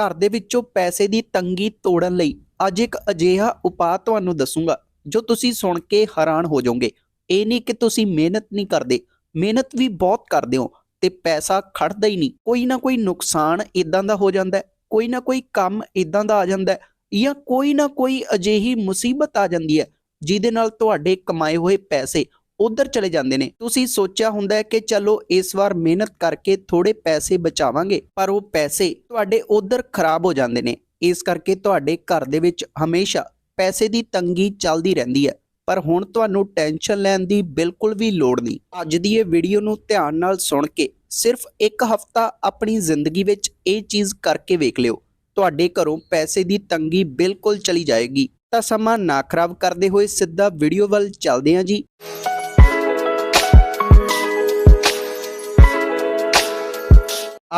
ਘਰ ਦੇ ਵਿੱਚੋਂ ਪੈਸੇ ਦੀ ਤੰਗੀ ਤੋੜਨ ਲਈ ਅੱਜ ਇੱਕ ਅਜਿਹਾ ਉਪਾਅ ਤੁਹਾਨੂੰ ਦੱਸੂੰਗਾ, ਜੋ ਤੁਸੀਂ ਸੁਣ ਕੇ ਹੈਰਾਨ ਹੋ ਜਾਓਗੇ। ਇਹ ਨਹੀਂ ਕਿ ਤੁਸੀਂ ਮਿਹਨਤ ਨਹੀਂ ਕਰਦੇ, ਮਿਹਨਤ ਵੀ ਬਹੁਤ ਕਰਦੇ ਹੋ ਤੇ ਪੈਸਾ ਖੜਦਾ ਹੀ ਨਹੀਂ। ਕੋਈ ਨਾ ਕੋਈ ਨੁਕਸਾਨ ਇਦਾਂ ਦਾ ਹੋ ਜਾਂਦਾ ਕੋਈ ਨਾ ਕੋਈ ਕੰਮ ਇਦਾਂ ਦਾ ਆ ਜਾਂਦਾ ਜਾਂ ਕੋਈ ਨਾ ਕੋਈ ਅਜਿਹੀ ਮੁਸੀਬਤ ਆ ਜਾਂਦੀ ਹੈ, ਜਿਹਦੇ ਨਾਲ ਤੁਹਾਡੇ ਕਮਾਏ ਹੋਏ ਪੈਸੇ ਉਧਰ ਚਲੇ ਜਾਂਦੇ ਨੇ। ਤੁਸੀਂ ਸੋਚਿਆ ਹੁੰਦਾ ਹੈ ਕਿ ਚਲੋ ਇਸ ਵਾਰ ਮਿਹਨਤ ਕਰਕੇ ਥੋੜੇ ਪੈਸੇ ਬਚਾਵਾਂਗੇ, ਪਰ ਉਹ ਪੈਸੇ ਤੁਹਾਡੇ ਉਧਰ ਖਰਾਬ ਹੋ ਜਾਂਦੇ ਨੇ। ਇਸ ਕਰਕੇ ਤੁਹਾਡੇ ਘਰ ਦੇ ਵਿੱਚ ਹਮੇਸ਼ਾ ਪੈਸੇ ਦੀ ਤੰਗੀ ਚੱਲਦੀ ਰਹਿੰਦੀ ਹੈ। ਪਰ ਹੁਣ ਤੁਹਾਨੂੰ ਟੈਨਸ਼ਨ ਲੈਣ ਦੀ ਬਿਲਕੁਲ ਵੀ ਲੋੜ ਨਹੀਂ। ਅੱਜ ਦੀ ਇਹ ਵੀਡੀਓ ਨੂੰ ਧਿਆਨ ਨਾਲ ਸੁਣ ਕੇ ਸਿਰਫ ਇੱਕ ਹਫਤਾ ਆਪਣੀ ਜ਼ਿੰਦਗੀ ਵਿੱਚ ਇਹ ਚੀਜ਼ ਕਰਕੇ ਵੇਖ ਲਿਓ। ਤੁਹਾਡੇ ਘਰੋਂ ਪੈਸੇ ਦੀ ਤੰਗੀ ਬਿਲਕੁਲ ਚਲੀ ਜਾਏਗੀ। ਤਾਂ ਸਮਾਂ ਨਾ ਖਰਾਬ ਕਰਦੇ ਹੋਏ ਸਿੱਧਾ ਵੀਡੀਓ ਵੱਲ ਚੱਲਦੇ ਹਾਂ ਜੀ।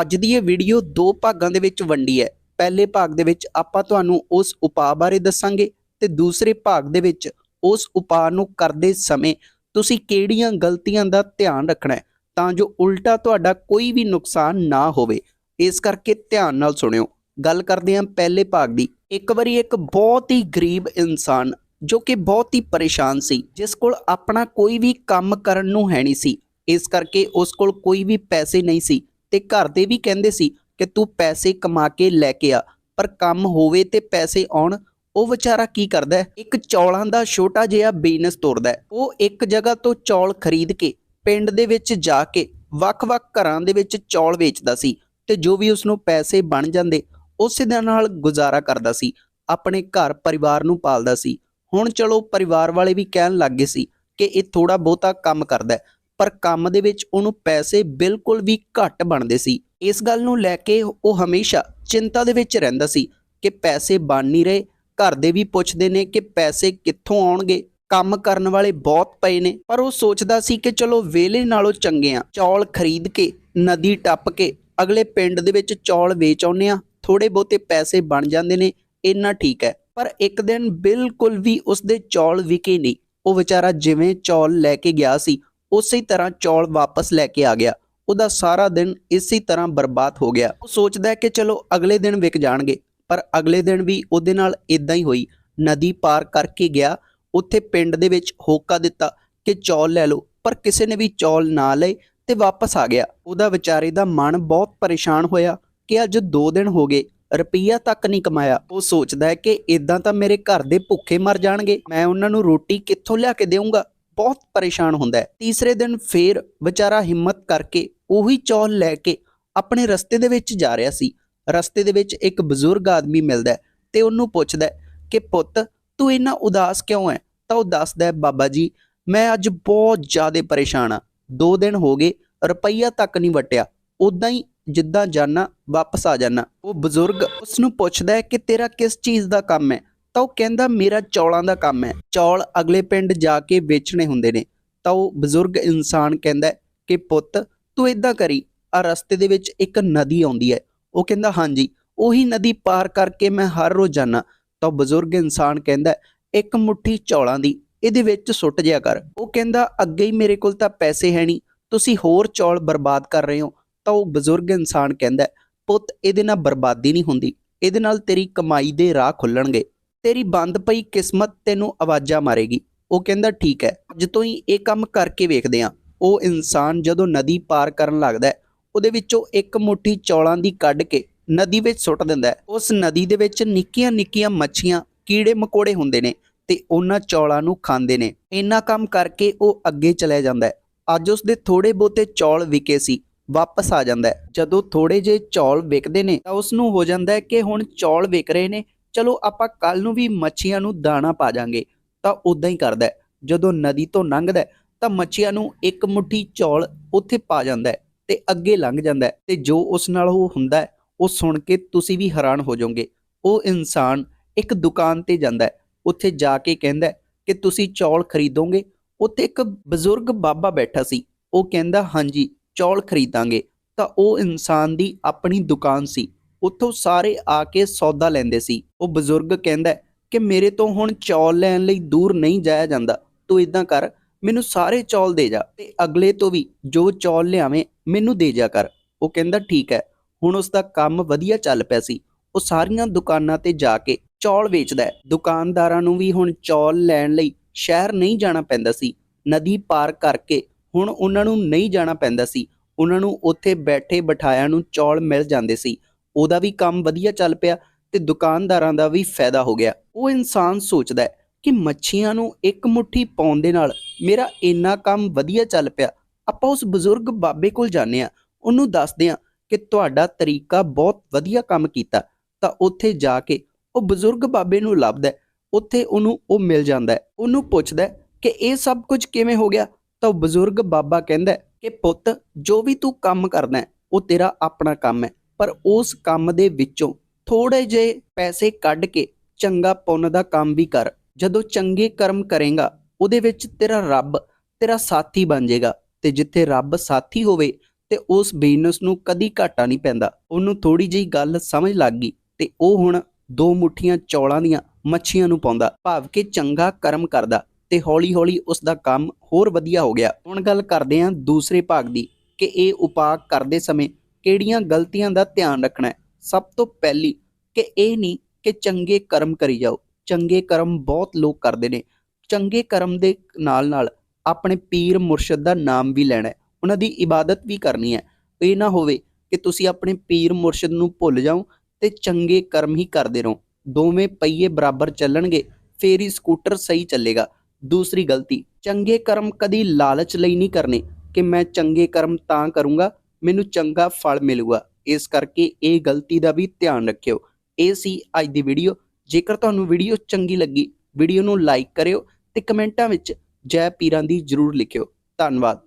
ਅੱਜ ਦੀ ਇਹ ਵੀਡੀਓ ਦੋ ਭਾਗਾਂ ਦੇ ਵਿੱਚ ਵੰਡੀ ਹੈ। ਪਹਿਲੇ ਭਾਗ ਦੇ ਵਿੱਚ ਆਪਾਂ ਤੁਹਾਨੂੰ ਉਸ ਉਪਾਅ ਬਾਰੇ ਦੱਸਾਂਗੇ ਤੇ ਦੂਸਰੇ ਭਾਗ ਦੇ ਵਿੱਚ ਉਸ ਉਪਾਅ ਨੂੰ ਕਰਦੇ ਸਮੇਂ ਤੁਸੀਂ ਕਿਹੜੀਆਂ ਗਲਤੀਆਂ ਦਾ ਧਿਆਨ ਰੱਖਣਾ ਹੈ ਤਾਂ ਜੋ ਉਲਟਾ ਤੁਹਾਡਾ ਕੋਈ ਵੀ ਨੁਕਸਾਨ ਨਾ ਹੋਵੇ। ਇਸ ਕਰਕੇ ਧਿਆਨ ਨਾਲ ਸੁਣਿਓ। ਗੱਲ ਕਰਦੇ ਹਾਂ ਪਹਿਲੇ ਭਾਗ ਦੀ। ਇੱਕ ਵਾਰੀ ਇੱਕ ਬਹੁਤ ਹੀ ਗਰੀਬ ਇਨਸਾਨ ਜੋ ਕਿ ਬਹੁਤ ਹੀ ਪਰੇਸ਼ਾਨ ਸੀ, ਜਿਸ ਕੋਲ ਆਪਣਾ ਕੋਈ ਵੀ ਕੰਮ ਕਰਨ ਨੂੰ ਹੈ ਨਹੀਂ ਸੀ, ਇਸ ਕਰਕੇ ਉਸ ਕੋਲ ਕੋਈ ਵੀ ਪੈਸੇ ਨਹੀਂ ਸੀ। ਤੇ ਘਰ ਦੇ ਵੀ ਕਹਿੰਦੇ ਸੀ ਕਿ ਤੂੰ ਪੈਸੇ ਕਮਾ ਕੇ ਲੈ ਕੇ ਆ, ਪਰ ਕੰਮ ਹੋਵੇ ਤੇ ਪੈਸੇ ਆਉਣ, ਉਹ ਵਿਚਾਰਾ ਕੀ ਕਰਦਾ ਇੱਕ ਚੌਲਾਂ ਦਾ ਛੋਟਾ ਜਿਹਾ ਬਿਜ਼ਨਸ ਤੋਰਦਾ ਉਹ ਇੱਕ ਜਗ੍ਹਾ ਤੋਂ ਚੌਲ ਖਰੀਦ ਕੇ, ਪਿੰਡ ਦੇ ਵਿੱਚ ਜਾ ਕੇ ਵੱਖ-ਵੱਖ ਘਰਾਂ ਦੇ ਵਿੱਚ ਚੌਲ ਵੇਚਦਾ ਸੀ ਤੇ ਜੋ ਵੀ ਉਸ ਨੂੰ ਪੈਸੇ ਬਣ ਜਾਂਦੇ, ਉਸੇ ਦੇ ਨਾਲ ਗੁਜ਼ਾਰਾ ਕਰਦਾ ਸੀ, ਆਪਣੇ ਘਰ ਪਰਿਵਾਰ ਨੂੰ ਪਾਲਦਾ ਸੀ। ਹੁਣ ਚਲੋ ਪਰਿਵਾਰ ਵਾਲੇ ਵੀ ਕਹਿਣ ਲੱਗ ਗਏ ਸੀ ਕਿ ਇਹ ਥੋੜਾ ਬਹੁਤਾ ਕੰਮ ਕਰਦਾ ਪਰ ਕੰਮ ਦੇ ਵਿੱਚ ਉਹਨੂੰ ਪੈਸੇ ਬਿਲਕੁਲ ਵੀ ਘੱਟ ਬਣਦੇ ਸੀ। ਇਸ ਗੱਲ ਨੂੰ ਲੈ ਕੇ ਉਹ ਹਮੇਸ਼ਾ ਚਿੰਤਾ ਦੇ ਵਿੱਚ ਰਹਿੰਦਾ ਸੀ ਕਿ ਪੈਸੇ ਬਣ ਨਹੀਂ ਰਹੇ। ਘਰ ਦੇ ਵੀ ਪੁੱਛਦੇ ਨੇ ਕਿ ਪੈਸੇ ਕਿੱਥੋਂ ਆਉਣਗੇ। ਕੰਮ ਕਰਨ ਵਾਲੇ ਬਹੁਤ ਪਏ ਨੇ, ਪਰ ਉਹ ਸੋਚਦਾ ਸੀ ਕਿ ਚਲੋ ਵੇਲੇ ਨਾਲੋਂ ਚੰਗੇ ਆ। ਚੌਲ ਖਰੀਦ ਕੇ, ਨਦੀ ਟੱਪ ਕੇ, ਅਗਲੇ ਪਿੰਡ ਦੇ ਵਿੱਚ ਚੌਲ ਵੇਚ ਆਉਂਦੇ ਆ ਥੋੜੇ ਬਹੁਤੇ ਪੈਸੇ ਬਣ ਜਾਂਦੇ ਨੇ, ਇੰਨਾ ਠੀਕ ਹੈ। ਪਰ ਇੱਕ ਦਿਨ ਬਿਲਕੁਲ ਵੀ ਉਸਦੇ ਚੌਲ ਵਿਕੇ ਨਹੀਂ। ਉਹ ਵਿਚਾਰਾ ਜਿਵੇਂ ਚੌਲ ਲੈ ਕੇ ਗਿਆ ਸੀ ਉਸੇ ਤਰ੍ਹਾਂ ਚੌਲ ਵਾਪਸ ਲੈ ਕੇ ਆ ਗਿਆ। ਉਹਦਾ ਸਾਰਾ ਦਿਨ ਇਸੇ ਤਰ੍ਹਾਂ ਬਰਬਾਦ ਹੋ ਗਿਆ। ਉਹ ਸੋਚਦਾ ਹੈ ਕਿ ਚਲੋ ਅਗਲੇ ਦਿਨ ਵਿਕ ਜਾਣਗੇ, ਪਰ ਅਗਲੇ ਦਿਨ ਵੀ ਉਹਦੇ ਨਾਲ ਇਦਾਂ ਹੀ ਹੋਈ। ਨਦੀ ਪਾਰ ਕਰਕੇ ਗਿਆ, ਉੱਥੇ ਪਿੰਡ ਦੇ ਵਿੱਚ ਹੋਕਾ ਦਿੱਤਾ ਕਿ ਚੌਲ ਲੈ ਲਓ, ਪਰ ਕਿਸੇ ਨੇ ਵੀ ਚੌਲ ਨਾ ਲਏ ਤੇ ਵਾਪਸ ਆ ਗਿਆ। ਉਹਦਾ ਵਿਚਾਰੇ ਦਾ ਮਨ ਬਹੁਤ ਪਰੇਸ਼ਾਨ ਹੋਇਆ ਕਿ ਅੱਜ 2 ਦਿਨ ਹੋ ਗਏ, ਰੁਪਈਆ ਤੱਕ ਨਹੀਂ ਕਮਾਇਆ। ਉਹ ਸੋਚਦਾ ਹੈ ਕਿ ਇਦਾਂ ਤਾਂ ਮੇਰੇ ਘਰ ਦੇ ਭੁੱਖੇ ਮਰ ਜਾਣਗੇ। ਮੈਂ ਉਹਨਾਂ ਨੂੰ ਰੋਟੀ ਕਿੱਥੋਂ ਲਿਆ ਕੇ ਦੇਵਾਂਗਾ ਬਹੁਤ ਪਰੇਸ਼ਾਨ ਹੁੰਦਾ ਹੈ। ਤੀਸਰੇ ਦਿਨ ਫੇਰ ਵਿਚਾਰਾ ਹਿੰਮਤ ਕਰਕੇ ਉਹੀ ਚੌਲ ਲੈ ਕੇ ਆਪਣੇ ਰਸਤੇ ਦੇ ਵਿੱਚ ਜਾ ਰਿਹਾ ਸੀ। ਰਸਤੇ ਦੇ ਵਿੱਚ ਇੱਕ ਬਜ਼ੁਰਗ ਆਦਮੀ ਮਿਲਦਾ ਤੇ ਉਹਨੂੰ ਪੁੱਛਦਾ ਕਿ ਪੁੱਤ, ਤੂੰ ਇੰਨਾ ਉਦਾਸ ਕਿਉਂ ਹੈ? ਤਾਂ ਉਹ ਦੱਸਦਾ ਹੈ, ਬਾਬਾ ਜੀ, ਮੈਂ ਅੱਜ ਬਹੁਤ ਜ਼ਿਆਦਾ ਪਰੇਸ਼ਾਨ ਆ 2 ਦਿਨ ਹੋ ਗਏ, ਰੁਪਈਆ ਤੱਕ ਨਹੀਂ ਵਟਿਆ। ਉਦਾਂ ਹੀ ਜਿੱਦਾਂ ਜਾਣਾ ਵਾਪਸ ਆ ਜਾਣਾ ਉਹ ਬਜ਼ੁਰਗ ਉਸ ਨੂੰ ਪੁੱਛਦਾ ਹੈ ਕਿ ਤੇਰਾ ਕਿਸ ਚੀਜ਼ ਦਾ ਕੰਮ ਹੈ? ਤਾਂ ਉਹ ਕਹਿੰਦਾ, ਮੇਰਾ ਚੌਲਾਂ ਦਾ ਕੰਮ ਹੈ। ਚੌਲ ਅਗਲੇ ਪਿੰਡ ਜਾ ਕੇ ਵੇਚਣੇ ਹੁੰਦੇ ਨੇ। ਤਾਂ ਉਹ ਬਜ਼ੁਰਗ ਇਨਸਾਨ ਕਹਿੰਦਾ ਕਿ, ਪੁੱਤ, ਤੂੰ ਇਦਾਂ ਕਰੀ। ਆ ਰਸਤੇ ਦੇ ਵਿੱਚ ਇੱਕ ਨਦੀ ਆਉਂਦੀ ਹੈ। ਉਹ ਕਹਿੰਦਾ, ਹਾਂਜੀ, ਉਹੀ ਨਦੀ ਪਾਰ ਕਰਕੇ ਮੈਂ ਹਰ ਰੋਜ਼ ਜਾਣਾ ਤਾਂ ਉਹ ਬਜ਼ੁਰਗ ਇਨਸਾਨ ਕਹਿੰਦਾ ਇੱਕ ਮੁੱਠੀ ਚੌਲਾਂ ਦੀ, ਇਹਦੇ ਵਿੱਚ ਸੁੱਟ ਜਿਆ ਕਰ। ਉਹ ਕਹਿੰਦਾ, ਅੱਗੇ ਹੀ ਮੇਰੇ ਕੋਲ ਤਾਂ ਪੈਸੇ ਹੈ ਨਹੀਂ ਤੁਸੀਂ ਹੋਰ ਚੌਲ ਬਰਬਾਦ ਕਰ ਰਹੇ ਹੋ। ਤਾਂ ਉਹ ਬਜ਼ੁਰਗ ਇਨਸਾਨ ਕਹਿੰਦਾ ਪੁੱਤ, ਇਹਦੇ ਨਾਲ ਬਰਬਾਦੀ ਨਹੀਂ ਹੁੰਦੀ। ਇਹਦੇ ਨਾਲ ਤੇਰੀ ਕਮਾਈ ਦੇ ਰਾਹ ਖੁੱਲਣਗੇ। ਤੇਰੀ ਬੰਦ ਪਈ ਕਿਸਮਤ ਤੈਨੂੰ ਆਵਾਜ਼ਾਂ ਮਾਰੇਗੀ। ਉਹ ਕਹਿੰਦਾ, ਠੀਕ ਹੈ। ਅੱਜ ਤੋਂ ਹੀ ਇਹ ਕੰਮ ਕਰਕੇ ਵੇਖਦੇ ਹਾਂ। ਉਹ ਇਨਸਾਨ ਜਦੋਂ ਨਦੀ ਪਾਰ ਕਰਨ ਲੱਗਦਾ ਉਹਦੇ ਵਿੱਚੋਂ ਇੱਕ ਮੁੱਠੀ ਚੌਲਾਂ ਦੀ ਕੱਢ ਕੇ ਨਦੀ ਵਿੱਚ ਸੁੱਟ ਦਿੰਦਾ ਉਸ ਨਦੀ ਦੇ ਵਿੱਚ ਨਿੱਕੀਆਂ-ਨਿੱਕੀਆਂ ਮੱਛੀਆਂ, ਕੀੜੇ ਮਕੋੜੇ ਹੁੰਦੇ ਨੇ ਤੇ ਉਹਨਾਂ ਚੌਲਾਂ ਨੂੰ ਖਾਂਦੇ ਨੇ। ਇੰਨਾ ਕੰਮ ਕਰਕੇ ਉਹ ਅੱਗੇ ਚਲਿਆ ਜਾਂਦਾ ਹੈ। ਅੱਜ ਉਸ ਦੇ ਥੋੜੇ ਬਹੁਤੇ ਚੌਲ ਵਿਕੇ ਸੀ, ਵਾਪਸ ਆ ਜਾਂਦਾ ਜਦੋਂ ਥੋੜੇ ਜੇ ਚੌਲ ਵਿਕਦੇ ਨੇ ਤਾਂ ਉਸ ਨੂੰ ਹੋ ਜਾਂਦਾ ਹੈ ਕਿ ਹੁਣ ਚੌਲ ਵਿਕ ਰਹੇ ਨੇ ਚਲੋ ਆਪਾਂ ਕੱਲ ਨੂੰ ਵੀ ਮੱਛੀਆਂ ਨੂੰ ਦਾਣਾ ਪਾ ਜਾਾਂਗੇ, ਤਾਂ ਉਦਾਂ ਹੀ ਕਰਦਾ ਜਦੋਂ ਨਦੀ ਤੋਂ ਲੰਘਦਾ ਤਾਂ ਮੱਛੀਆਂ ਨੂੰ ਇੱਕ ਮੁੱਠੀ ਚੌਲ ਉੱਥੇ ਪਾ ਜਾਂਦਾ ਹੈ ਤੇ ਅੱਗੇ ਲੰਘ ਜਾਂਦਾ ਹੈ ਤੇ ਜੋ ਉਸ ਨਾਲ ਉਹ ਹੁੰਦਾ ਉਹ ਸੁਣ ਕੇ ਤੁਸੀਂ ਵੀ ਹੈਰਾਨ ਹੋ ਜਾਓਗੇ। ਉਹ ਇਨਸਾਨ ਇੱਕ ਦੁਕਾਨ ਤੇ ਜਾਂਦਾ ਉੱਥੇ ਜਾ ਕੇ ਕਹਿੰਦਾ ਕਿ ਤੁਸੀਂ ਚੌਲ ਖਰੀਦੋਗੇ? ਉੱਥੇ ਇੱਕ ਬਜ਼ੁਰਗ ਬਾਬਾ ਬੈਠਾ ਸੀ, ਉਹ ਕਹਿੰਦਾ, ਹਾਂਜੀ, ਚੌਲ ਖਰੀਦਾਂਗੇ। ਤਾਂ ਉਹ ਇਨਸਾਨ ਦੀ ਆਪਣੀ ਦੁਕਾਨ ਸੀ। ਉੱਥੋਂ ਸਾਰੇ ਆ ਕੇ ਸੌਦਾ ਲੈਂਦੇ ਸੀ। ਉਹ ਬਜ਼ੁਰਗ ਕਹਿੰਦਾ ਕਿ ਮੇਰੇ ਤੋਂ ਹੁਣ ਚੌਲ ਲੈਣ ਲਈ ਦੂਰ ਨਹੀਂ ਜਾਇਆ ਜਾਂਦਾ। ਤੂੰ ਇਦਾਂ ਕਰ, ਮੈਨੂੰ ਸਾਰੇ ਚੌਲ ਦੇ ਜਾ ਤੇ ਅਗਲੇ ਤੋਂ ਵੀ ਜੋ ਚੌਲ ਲਿਆਵੇਂ, ਮੈਨੂੰ ਦੇ ਜਾ ਕਰ। ਉਹ ਕਹਿੰਦਾ ਠੀਕ ਹੈ। ਹੁਣ ਉਸ ਦਾ ਕੰਮ ਵਧੀਆ ਚੱਲ ਪਿਆ ਸੀ। ਉਹ ਸਾਰੀਆਂ ਦੁਕਾਨਾਂ ਤੇ ਜਾ ਕੇ ਚੌਲ ਵੇਚਦਾ ਹੈ। ਦੁਕਾਨਦਾਰਾਂ ਨੂੰ ਵੀ ਹੁਣ ਚੌਲ ਲੈਣ ਲਈ ਸ਼ਹਿਰ ਨਹੀਂ ਜਾਣਾ ਪੈਂਦਾ ਸੀ। ਨਦੀ ਪਾਰ ਕਰਕੇ ਹੁਣ ਉਹਨਾਂ ਨੂੰ ਨਹੀਂ ਜਾਣਾ ਪੈਂਦਾ ਸੀ। ਉਹਨਾਂ ਨੂੰ ਉੱਥੇ ਬੈਠੇ ਬਿਠਾਇਆਂ ਨੂੰ ਚੌਲ ਮਿਲ ਜਾਂਦੇ ਸੀ। ਉਹਦਾ ਵੀ ਕੰਮ ਵਧੀਆ ਚੱਲ ਪਿਆ ਤੇ ਦੁਕਾਨਦਾਰਾਂ ਦਾ ਵੀ ਫਾਇਦਾ ਹੋ ਗਿਆ। ਉਹ ਇਨਸਾਨ ਸੋਚਦਾ ਹੈ ਕਿ ਮੱਛੀਆਂ ਨੂੰ ਇੱਕ ਮੁੱਠੀ ਪਾਉਣ ਦੇ ਨਾਲ ਮੇਰਾ ਇੰਨਾ ਕੰਮ ਵਧੀਆ ਚੱਲ ਪਿਆ। ਆਪਾਂ ਉਸ ਬਜ਼ੁਰਗ ਬਾਬੇ ਕੋਲ ਜਾਂਦੇ ਆ ਉਹਨੂੰ ਦੱਸਦੇ ਆ ਕਿ ਤੁਹਾਡਾ ਤਰੀਕਾ ਬਹੁਤ ਵਧੀਆ ਕੰਮ ਕੀਤਾ। ਤਾਂ ਉੱਥੇ ਜਾ ਕੇ ਉਹ ਬਜ਼ੁਰਗ ਬਾਬੇ ਨੂੰ ਲੱਭਦਾ ਉੱਥੇ ਉਹਨੂੰ ਉਹ ਮਿਲ ਜਾਂਦਾ ਉਹਨੂੰ ਪੁੱਛਦਾ ਕਿ ਇਹ ਸਭ ਕੁਝ ਕਿਵੇਂ ਹੋ ਗਿਆ? ਤਾਂ ਉਹ ਬਜ਼ੁਰਗ ਬਾਬਾ ਕਹਿੰਦਾ ਕਿ ਪੁੱਤ, ਜੋ ਵੀ ਤੂੰ ਕੰਮ ਕਰਨਾ ਉਹ ਤੇਰਾ ਆਪਣਾ ਕੰਮ ਹੈ। ਪਰ ਉਸ ਕੰਮ ਦੇ ਵਿੱਚੋਂ ਥੋੜੇ ਜਿਹੇ ਪੈਸੇ ਕੱਢ ਕੇ ਚੰਗਾ ਪੁੰਨ ਦਾ ਕੰਮ ਵੀ ਕਰ। ਜਦੋਂ ਚੰਗੇ ਕਰਮ ਕਰੇਗਾ, ਉਹਦੇ ਵਿੱਚ ਤੇਰਾ ਰੱਬ, ਤੇਰਾ ਸਾਥੀ ਬਣ ਜਾਏਗਾ ਤੇ ਜਿੱਥੇ ਰੱਬ ਸਾਥੀ ਹੋਵੇ ਤੇ ਉਸ ਬਿਜ਼ਨਸ ਨੂੰ ਕਦੀ ਘਾਟਾ ਨਹੀਂ ਪੈਂਦਾ। ਉਹਨੂੰ ਥੋੜੀ ਜਿਹੀ ਗੱਲ ਸਮਝ ਲੱਗ ਗਈ ਤੇ ਉਹ ਹੁਣ ਦੋ ਮੁੱਠੀਆਂ ਚੌਲਾਂ ਦੀਆਂ ਮੱਛੀਆਂ ਨੂੰ ਪਾਉਂਦਾ, ਭਾਵ ਕਿ ਚੰਗਾ ਕਰਮ ਕਰਦਾ ਤੇ ਹੌਲੀ-ਹੌਲੀ ਉਸ ਦਾ ਕੰਮ ਹੋਰ ਵਧੀਆ ਹੋ ਗਿਆ। ਹੁਣ ਗੱਲ ਕਰਦੇ ਹਾਂ ਦੂਸਰੇ ਭਾਗ ਦੀ ਕਿ ਇਹ ਉਪਾਅ ਕਰਦੇ ਸਮੇਂ ਕਿਹੜੀਆਂ ਗਲਤੀਆਂ ਦਾ ਧਿਆਨ ਰੱਖਣਾ ਹੈ? ਸਭ ਤੋਂ ਪਹਿਲੀ ਕਿ ਇਹ ਨਹੀਂ ਕਿ ਚੰਗੇ ਕਰਮ ਕਰੀ ਜਾਓ। ਚੰਗੇ ਕਰਮ ਬਹੁਤ ਲੋਕ ਕਰਦੇ ਨੇ। ਚੰਗੇ ਕਰਮ ਦੇ ਨਾਲ ਨਾਲ ਆਪਣੇ ਪੀਰ ਮੁਰਸ਼ਿਦ ਦਾ ਨਾਮ ਵੀ ਲੈਣਾ ਹੈ। ਉਹਨਾਂ ਦੀ ਇਬਾਦਤ ਵੀ ਕਰਨੀ ਹੈ। ਇਹ ਨਾ ਹੋਵੇ ਕਿ ਤੁਸੀਂ ਆਪਣੇ ਪੀਰ ਮੁਰਸ਼ਿਦ ਨੂੰ ਭੁੱਲ ਜਾਓ ਤੇ ਚੰਗੇ ਕਰਮ ਹੀ ਕਰਦੇ ਰਹੋ। ਦੋਵੇਂ ਪਹੀਏ ਬਰਾਬਰ ਚੱਲਣਗੇ, ਫੇਰ ਹੀ ਸਕੂਟਰ ਸਹੀ ਚੱਲੇਗਾ। ਦੂਸਰੀ ਗਲਤੀ, ਚੰਗੇ ਕਰਮ ਕਦੀ ਲਾਲਚ ਲਈ ਨਹੀਂ ਕਰਨੇ ਕਿ ਮੈਂ ਚੰਗੇ ਕਰਮ ਤਾਂ ਕਰੂੰਗਾ ਮੈਨੂੰ ਚੰਗਾ ਫਲ ਮਿਲੂਗਾ। ਇਸ ਕਰਕੇ ਇਹ ਗਲਤੀ ਦਾ ਵੀ ਧਿਆਨ ਰੱਖਿਓ। ਇਹ ਸੀ ਅੱਜ ਦੀ ਵੀਡੀਓ। ਜੇਕਰ ਤੁਹਾਨੂੰ ਵੀਡੀਓ ਚੰਗੀ ਲੱਗੀ, ਵੀਡੀਓ ਨੂੰ ਲਾਈਕ ਕਰਿਓ ਤੇ ਕਮੈਂਟਾਂ ਵਿੱਚ ਜੈ ਪੀਰਾਂ ਦੀ ਜਰੂਰ ਲਿਖਿਓ। ਧੰਨਵਾਦ।